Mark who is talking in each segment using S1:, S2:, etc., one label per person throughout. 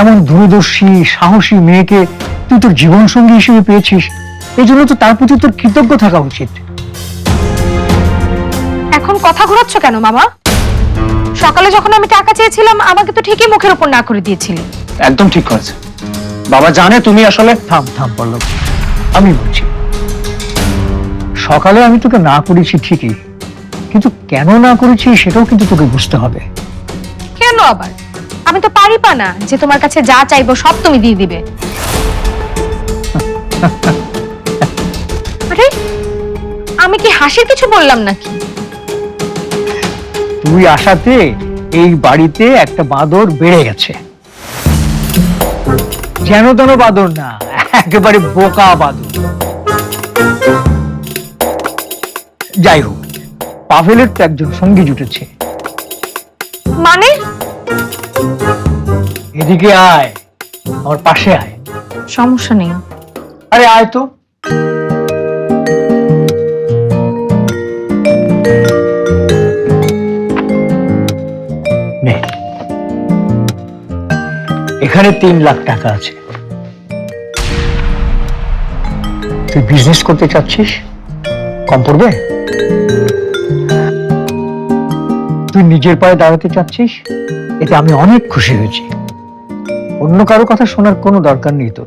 S1: এমন দূরদর্শী সাহসী মেয়েকে তুই তোর জীবন সঙ্গী হিসেবে পেয়েছিস এই জন্য তো তার প্রতি তোর কৃতজ্ঞ থাকা উচিত।
S2: এখন কথা ঘোরাচ্ছ কেন মামা? সকালে যখন আমি টাকা চেয়েছিলাম আমাকে তো ঠিকই মুখের উপর না করে দিয়েছিলে।
S3: একদম ঠিক করেছে। বাবা জানে তুমি আসলে
S1: থাম থাম পল্লব। আমি বলছি সকালে আমি তোকে না করেছি ঠিকই কিন্তু কেন না করেছি সেটাও কিন্তু তোকে বুঝতে হবে।
S2: কেন আবার? আমি তো পারি পা না যে তোমার কাছে যা চাইব সব তুমি দিয়ে দিবে। আরে আমি কি হাসির কিছু বললাম নাকি?
S1: তুই আসাতে এই বাড়িতে একটা বাঁদর বেড়ে গেছে। যেন তেন বাঁদর না একেবারে বোকা বাঁদর। যাই হোক পাভেলের তো একজন সঙ্গী জুটেছে।
S2: মানে?
S1: এদিকে আয়। আমার পাশে আয়।
S2: সমস্যা নেই।
S1: আরে আয় তো। নে। এখানে তিন লাখ টাকা আছে। তুই বিজনেস করতে চাচ্ছিস? কম পড়বে? তুই নিজের পায়ে দাঁড়াতে চাচ্ছিস? এতে আমি অনেক খুশি হয়েছি। অন্য কারও কথা শোনার কোনো দরকার নেই তোর।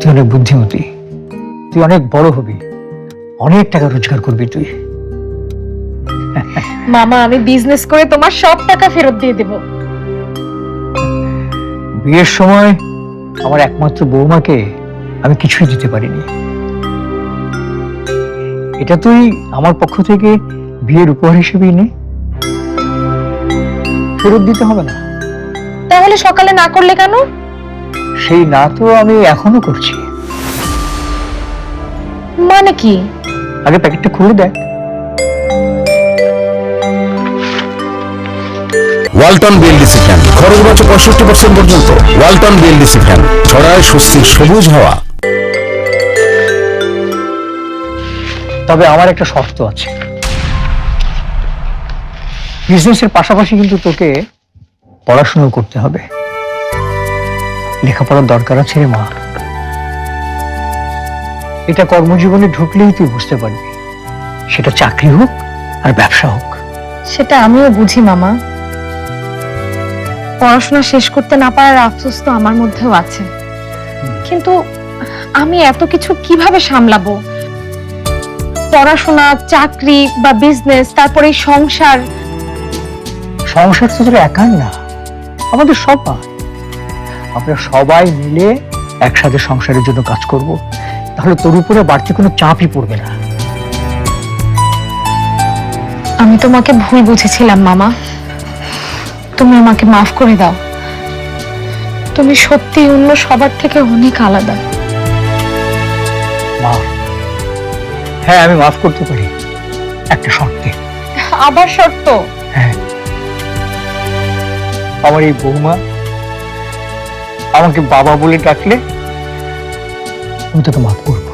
S1: তুই অনেক বুদ্ধিমতী। তুই অনেক বড় হবি। অনেক টাকা রোজগার করবি তুই।
S2: মামা আমি বিজনেস করে তোমার সব টাকা ফেরত দিয়ে দেব।
S1: বিয়ের সময় আমার একমাত্র বৌমাকে আমি কিছুই দিতে পারিনি। এটা তুই আমার পক্ষ থেকে বিয়ের উপহার হিসেবেই নে। ফেরত দিতে হবে না।
S2: তাহলে সকালে না করলে কেন?
S1: সেই না তো আমি এখনও করছি।
S2: মানে কি?
S1: আগে প্যাকেটটা খুলে দেখ।
S4: Walton BLDC fan. খরচ বাঁচে পঁয়ষট্টি পার্সেন্ট পর্যন্ত। Walton BLDC fan. ছড়ায় স্বস্তির সবুজ হাওয়া।
S1: তবে আমার একটা শর্ত আছে। বিজনেসের পাশাপাশি কিন্তু তোকে পড়াশোনা করতে হবে। লেখাপড়ার দরকার আছে রে মা। এটা কর্মজীবনে ঢুকলেই তুই বুঝতে পারবি। সেটা চাকরি হোক আর ব্যবসা হোক।
S2: সেটা আমিও বুঝি মামা। পড়াশোনা শেষ করতে না পারার আফসোস তো আমার মধ্যেও আছে। কিন্তু আমি এত কিছু কীভাবে সামলাবো? পড়াশোনা চাকরি বা বিজনেস তারপরে সংসার।
S1: সংসার তো তোর একার না। আমাদের সবার আমরা সবাই মিলে একসাথে সংসারের জন্য কাজ করব। তাহলে তোর উপরে বাড়তি কোনো চাপই পড়বে না।
S2: আমি তোমাকে ভুল বুঝেছিলাম মামা। তুমি আমাকে মাফ করে দাও। তুমি সত্যি অন্য সবার থেকে অনেক আলাদা।
S1: হ্যাঁ আমি মাফ করতে পারি। একটা শর্তে।
S2: আবার শর্ত?
S1: আমার এই বৌমা আমাকে বাবা বলে ডাকলে আমি তোকে মাফ করব।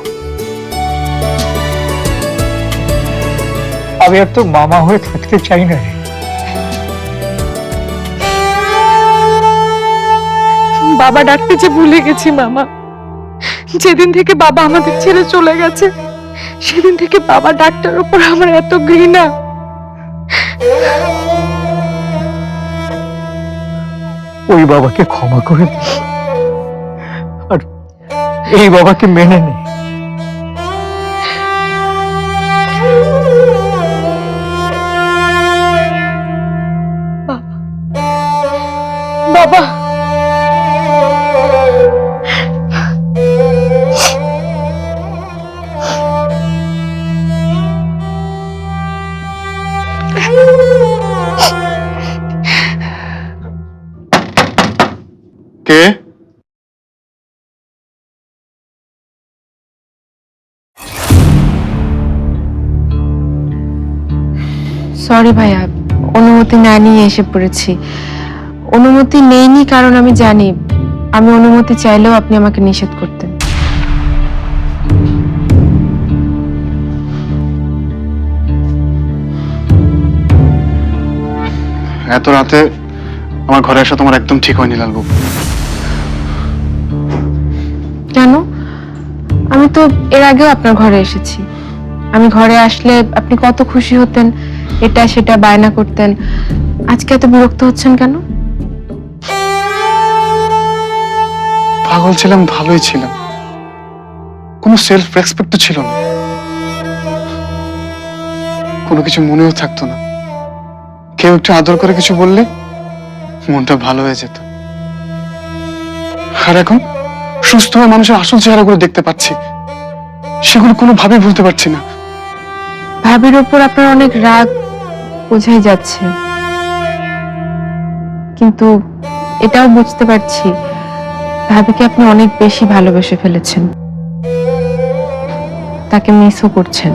S1: আমি আর তো মামা হয়ে থাকতে চাই না
S2: বাবা ডাকতে যে ভুলে গেছি, মামা। যেদিন থেকে বাবা আমাদের ছেড়ে চলে গেছে, সেদিন থেকে বাবা ডাক্তার উপর আমার এত ঘৃণা।
S1: ওই বাবাকে ক্ষমা করে দে আর এই বাবাকে মেনে নে
S5: সরি ভাইয়া অনুমতি না নিয়ে এসে পড়েছি। অনুমতি নেইনি কারণ আমি জানি আমি অনুমতি চাইলেও আপনি আমাকে নিষেধ করতেন।
S4: এত রাতে
S6: আমার ঘরে আসা তোমার একদম ঠিক হয়নি লালবাবু
S5: কেন? আমি তো এর আগেও আপনার ঘরে এসেছি। আমি ঘরে আসলে আপনি কত খুশি হতেন এটা সেটা বায়না করতেন। আজকে এত বিরক্ত হচ্ছেন কেন?
S6: পাগল ছিলাম, ভালোই ছিলাম। কোনো সেলফ রেসপেক্ট ছিল না। কোনো কিছু মনেও থাকতো না। কেউ একটু আদর করে কিছু বললে মনটা ভালো হয়ে যেত। আর এখন সুস্থ হয়ে মানুষের আসল চেহারাগুলো দেখতে পাচ্ছি, সেগুলো কোনোভাবেই ভুলতে পারছি না।
S5: ভাবির উপর আপনার অনেক রাগ বোঝাই যাচ্ছে। কিন্তু এটাও বুঝতে পারছি, ভাবিকে আপনি অনেক বেশি ভালোবেসে ফেলেছেন। তাকে মিসও করছেন।